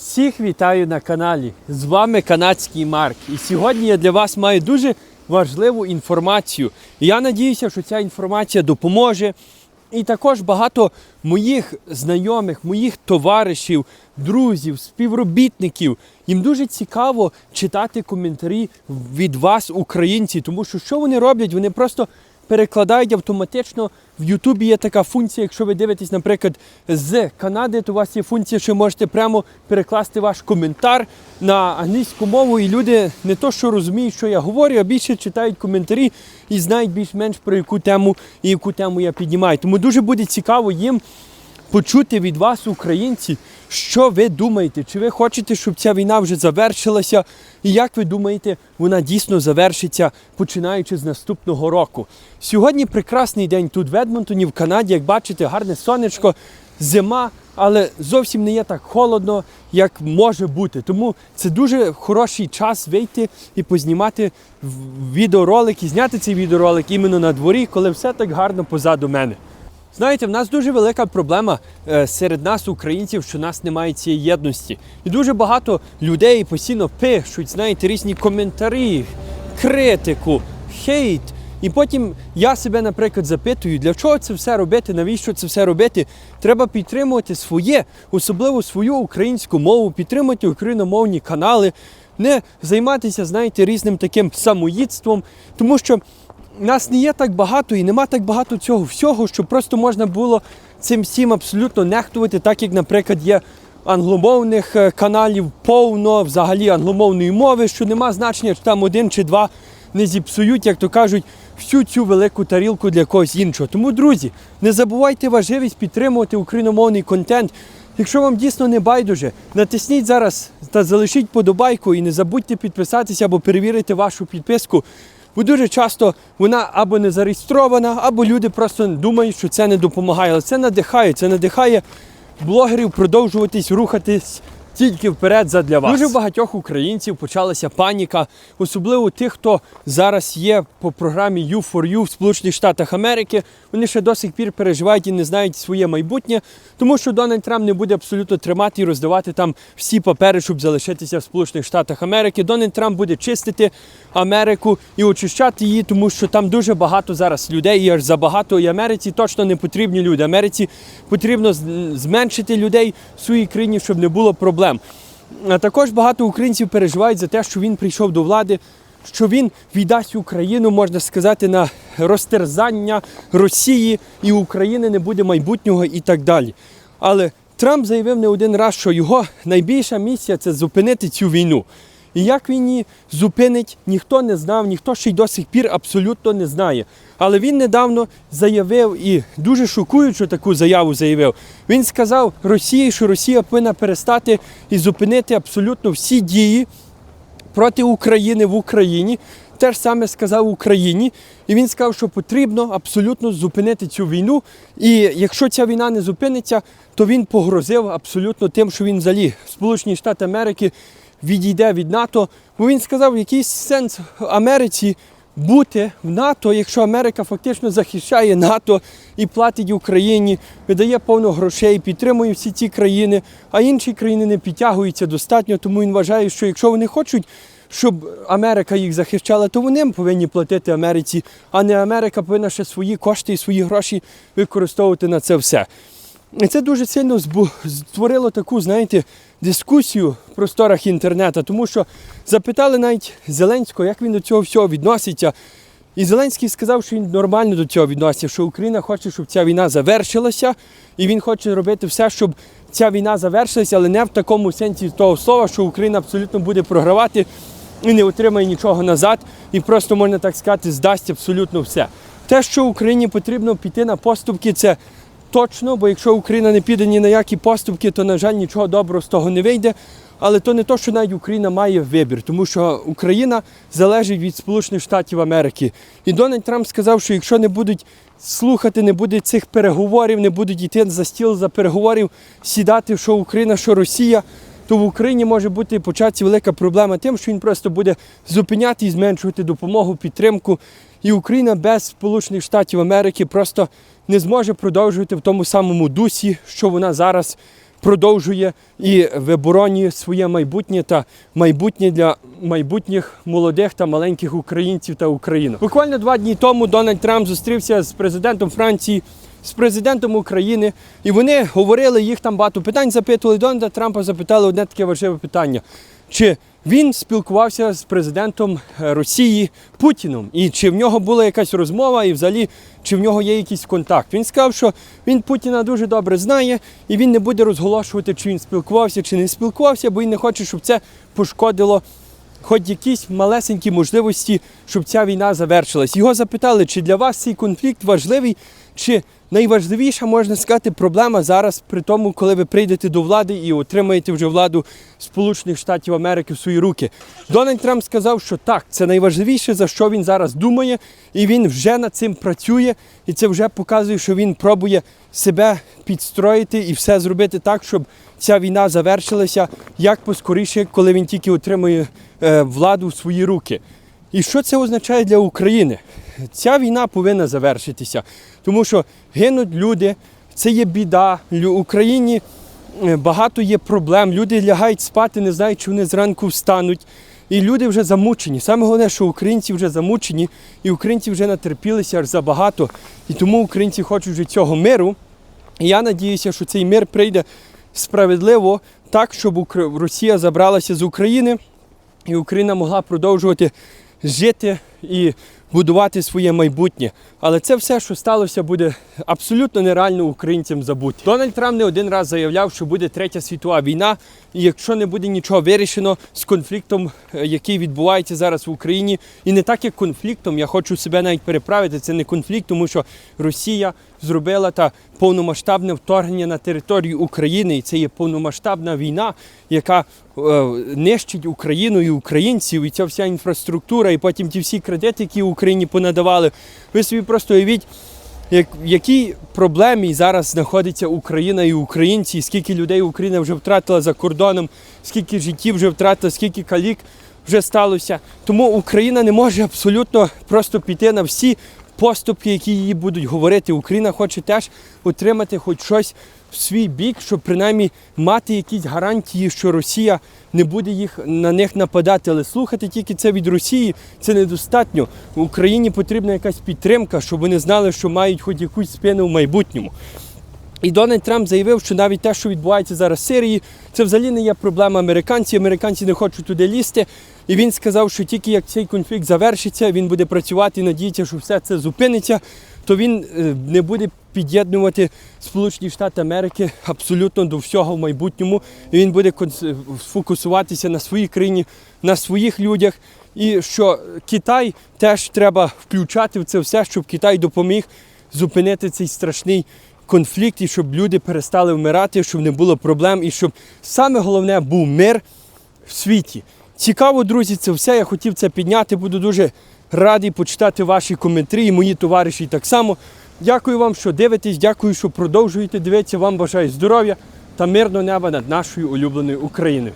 Всіх вітаю на каналі. З вами канадський Марк. І сьогодні я для вас маю дуже важливу інформацію. Я надіюся, що ця інформація допоможе. І також багато моїх знайомих, моїх товаришів, друзів, співробітників. Їм дуже цікаво читати коментарі від вас, українці, тому що що вони роблять? Вони просто перекладають автоматично. В Ютубі є така функція, якщо ви дивитесь, наприклад, з Канади, то у вас є функція, що можете прямо перекласти ваш коментар на англійську мову, і люди не то, що розуміють, що я говорю, а більше читають коментарі і знають більш-менш про яку тему і яку тему я піднімаю. Тому дуже буде цікаво їм почути від вас, українці, що ви думаєте, чи ви хочете, щоб ця війна вже завершилася, і як ви думаєте, вона дійсно завершиться, починаючи з наступного року. Сьогодні прекрасний день тут в Едмонтоні, в Канаді, як бачите, гарне сонечко, зима, але зовсім не є так холодно, як може бути. Тому це дуже хороший час вийти і познімати відеоролик, і зняти цей відеоролик іменно на дворі, коли все так гарно позаду мене. Знаєте, в нас дуже велика проблема е, серед нас, українців, що в нас немає цієї єдності. І дуже багато людей постійно пишуть, знаєте, різні коментарі, критику, хейт. І потім я себе, наприклад, запитую, для чого це все робити, навіщо це все робити? Треба підтримувати своє, особливо свою українську мову, підтримати україномовні канали, не займатися, знаєте, різним таким самоїдством, тому що нас не є так багато і нема так багато цього всього, що просто можна було цим всім абсолютно нехтувати, так як, наприклад, є англомовних е, каналів повно, взагалі англомовної мови, що нема значення, чи там один чи два не зіпсують, як то кажуть, всю цю велику тарілку для когось іншого. Тому, друзі, не забувайте важливість підтримувати україномовний контент. Якщо вам дійсно не байдуже, натисніть зараз та залишіть подобайку і не забудьте підписатися або перевірити вашу підписку. Бо дуже часто вона або не зареєстрована, або люди просто думають, що це не допомагає. Але це надихає, це надихає блогерів продовжуватись рухатись тільки вперед задля вас. Дуже багатьох українців почалася паніка, особливо тих, хто зараз є по програмі U4U в Сполучених Штатах Америки. Вони ще до сих пір переживають і не знають своє майбутнє, тому що Дональд Трамп не буде абсолютно тримати і роздавати там всі папери, щоб залишитися в Сполучених Штатах Америки. Дональд Трамп буде чистити Америку і очищати її, тому що там дуже багато зараз людей, і аж забагато. І Америці точно не потрібні люди. Америці потрібно зменшити людей в своїй країні, щоб не було проблем. А також багато українців переживають за те, що він прийшов до влади, що він віддасть Україну, можна сказати, на розтерзання Росії і України не буде майбутнього і так далі. Але Трамп заявив не один раз, що його найбільша місія це зупинити цю війну. І як він її зупинить, ніхто не знав, ніхто ще й до сих пір абсолютно не знає. Але він недавно заявив і дуже шокуючу таку заяву заявив. Він сказав Росії, що Росія повинна перестати і зупинити абсолютно всі дії проти України в Україні. Те ж саме сказав Україні, і він сказав, що потрібно абсолютно зупинити цю війну. І якщо ця війна не зупиниться, то він погрозив абсолютно тим, що він взагалі Сполучені Штати Америки відійде від НАТО. Бо він сказав, який сенс Америці бути в НАТО, якщо Америка фактично захищає НАТО і платить Україні, видає повно грошей, підтримує всі ці країни, а інші країни не підтягуються достатньо. Тому він вважає, що якщо вони хочуть, щоб Америка їх захищала, то вони повинні платити Америці, а не Америка повинна ще свої кошти і свої гроші використовувати на це все. І це дуже сильно створило таку, знаєте, дискусію в просторах інтернету, тому що запитали навіть Зеленського, як він до цього всього відноситься. І Зеленський сказав, що він нормально до цього відноситься, що Україна хоче, щоб ця війна завершилася, і він хоче робити все, щоб ця війна завершилася, але не в такому сенсі того слова, що Україна абсолютно буде програвати і не отримає нічого назад, і просто можна так сказати, здасть абсолютно все. Те, що Україні потрібно піти на поступки, це точно, бо якщо Україна не піде ні на які поступки, то, на жаль, нічого доброго з того не вийде. Але то не то, що навіть Україна має вибір, тому що Україна залежить від Сполучених Штатів Америки. І Дональд Трамп сказав, що якщо не будуть слухати, не буде цих переговорів, не будуть йти за стіл за переговорів, сідати, що Україна, що Росія, то в Україні може бути початися велика проблема тим, що він просто буде зупиняти і зменшувати допомогу, підтримку. І Україна без Сполучених Штатів Америки просто не зможе продовжувати в тому самому дусі, що вона зараз продовжує і виборонює своє майбутнє та майбутнє для майбутніх молодих та маленьких українців та України. Буквально два дні тому Дональд Трамп зустрівся з президентом Франції. З президентом України, і вони говорили, їх там багато питань запитували. Дональда Трампа запитали одне таке важливе питання: чи він спілкувався з президентом е, Росії Путіном, і чи в нього була якась розмова, і взагалі чи в нього є якийсь контакт. Він сказав, що він Путіна дуже добре знає, і він не буде розголошувати, чи він спілкувався, чи не спілкувався, бо він не хоче, щоб це пошкодило. Хоч якісь малесенькі можливості, щоб ця війна завершилась. Його запитали, чи для вас цей конфлікт важливий, чи найважливіша, можна сказати, проблема зараз при тому, коли ви прийдете до влади і отримаєте вже владу Сполучених Штатів Америки в свої руки. Дональд Трамп сказав, що так, це найважливіше, за що він зараз думає, і він вже над цим працює, і це вже показує, що він пробує себе підстроїти і все зробити так, щоб ця війна завершилася як поскоріше, коли він тільки отримує е, владу в свої руки. І що це означає для України? Ця війна повинна завершитися, тому що гинуть люди, це є біда. Лю- Україні е, багато є проблем. Люди лягають спати, не знають, чи вони зранку встануть. І люди вже замучені. Саме головне, що українці вже замучені, і українці вже натерпілися аж забагато. І тому українці хочуть вже цього миру. І я надіюся, що цей мир прийде справедливо так, щоб Росія забралася з України, і Україна могла продовжувати жити і будувати своє майбутнє. Але це все, що сталося, буде абсолютно нереально українцям забути. Дональд Трамп не один раз заявляв, що буде третя світова війна, і якщо не буде нічого вирішено з конфліктом, е, який відбувається зараз в Україні, і не так як конфліктом, я хочу себе навіть переправити. Це не конфлікт, тому що Росія зробила та повномасштабне вторгнення на територію України, і це є повномасштабна війна, яка е, нищить Україну і українців, і ця вся інфраструктура, і потім ті всі кредити, які Україні понадавали. Ви собі просто уявіть, як, якій проблемі зараз знаходиться Україна і українці, і скільки людей Україна вже втратила за кордоном, скільки життів вже втратила, скільки калік вже сталося. Тому Україна не може абсолютно просто піти на всі поступки, які її будуть говорити. Україна хоче теж отримати хоч щось в свій бік, щоб принаймні мати якісь гарантії, що Росія не буде їх на них нападати. Але слухати тільки це від Росії це недостатньо. Україні потрібна якась підтримка, щоб вони знали, що мають хоч якусь спину в майбутньому. І Дональд Трамп заявив, що навіть те, що відбувається зараз в Сирії, це взагалі не є проблема американців. Американці не хочуть туди лізти. І він сказав, що тільки як цей конфлікт завершиться, він буде працювати і надіється, що все це зупиниться, то він е, не буде під'єднувати Сполучені Штати Америки абсолютно до всього в майбутньому. І він буде конс- сфокусуватися на своїй країні, на своїх людях. І що Китай теж треба включати в це все, щоб Китай допоміг зупинити цей страшний конфлікт і щоб люди перестали вмирати, щоб не було проблем, і щоб саме головне був мир в світі. Цікаво, друзі, це все. Я хотів це підняти. Буду дуже радий почитати ваші коментарі і мої товариші так само. Дякую вам, що дивитесь, дякую, що продовжуєте дивитися. Вам бажаю здоров'я та мирного неба над нашою улюбленою Україною.